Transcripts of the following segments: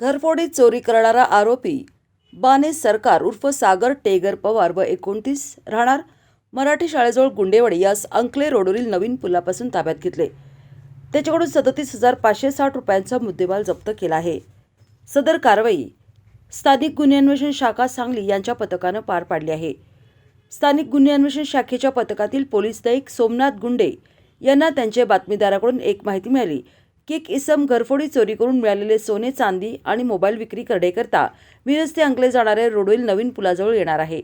घरफोडीत चोरी करणारा आरोपी बाने सरकार उर्फ सागर टेगर पवार व एकोणतीस राहणार मराठी शाळेजवळ गुंडेवाडी यास अंकले रोडवरील नवीन पुलापासून ताब्यात घेतले. त्याच्याकडून सदतीस हजार पाचशे साठ रुपयांचा मुद्देमाल जप्त केला आहे. सदर कारवाई स्थानिक गुन्हे अन्वेषण शाखा सांगली यांच्या पथकानं पार पाडली आहे. स्थानिक गुन्हे अन्वेषण शाखेच्या पथकातील पोलीस नाईक सोमनाथ गुंडे यांना त्यांच्या बातमीदाराकडून एक माहिती मिळाली. की एक इसम घरफोडी चोरी करून मिळालेले सोने चांदी आणि मोबाईल विक्री करण्याकरता मिरज ते अंकले जाणाऱ्या रोडवरील नवीन पुलाजवळ येणार आहे.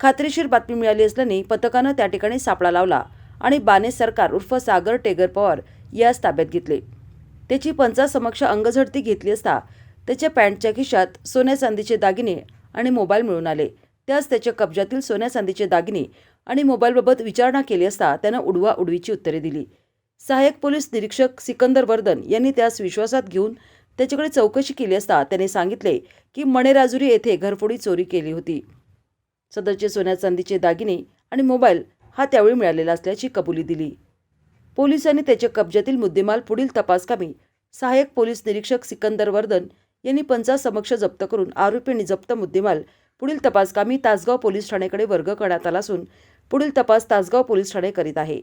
खात्रीशीर बातमी मिळाली असल्याने पथकानं त्या ठिकाणी सापळा लावला आणि बाने सरकार उर्फ सागर टेगर पवार यास ताब्यात घेतले. त्याची पंचासमक्ष अंगझडती घेतली असता त्याच्या पॅन्टच्या खिशात सोन्या चांदीचे दागिने आणि मोबाईल मिळून आले. त्यास त्याच्या कब्जातील सोन्या चांदीचे दागिने आणि मोबाईलबाबत विचारणा केली असता त्यानं उडवा उडवीची उत्तरे दिली. सहाय्यक पोलीस निरीक्षक सिकंदर वर्धन यांनी त्यास विश्वासात घेऊन त्याच्याकडे चौकशी केली असता त्याने सांगितले की मणेराजुरी येथे घरफोडी चोरी केली होती. सदरचे सोन्या चांदीचे दागिने आणि मोबाईल हा त्यावेळी मिळालेला असल्याची कबुली दिली. पोलिसांनी त्याच्या कब्जातील मुद्देमाल पुढील तपासकामी सहाय्यक पोलीस निरीक्षक सिकंदर वर्धन यांनी पंचासमक्ष जप्त करून आरोपी आणि जप्त मुद्देमाल पुढील तपासकामी तासगाव पोलीस ठाण्याकडे वर्ग करण्यात आला असून पुढील तपास तासगाव पोलीस ठाणे करीत आहे.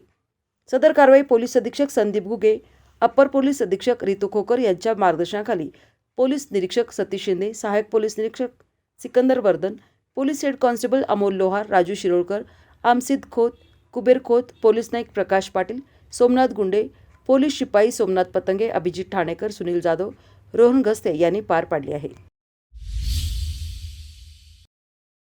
सदर कारवाई पोलीस अधीक्षक संदीप गुगे अप्पर पोलीस अधीक्षक रितू खोकर यांच्या मार्गदर्शनाखाली पोलीस निरीक्षक सतीश शिंदे सहाय्यक पोलीस निरीक्षक Sikandar Vardhan police head constable Amol Lohar Raju Shirolkar Amsid Khot Kuber Khot police Naik Prakash Patil Somnath Gunde police शिपाई सोमनाथ पतंगे अभिजित ठाणेकर सुनील जाधव रोहन गस्ते यांनी पार पाडली आहे.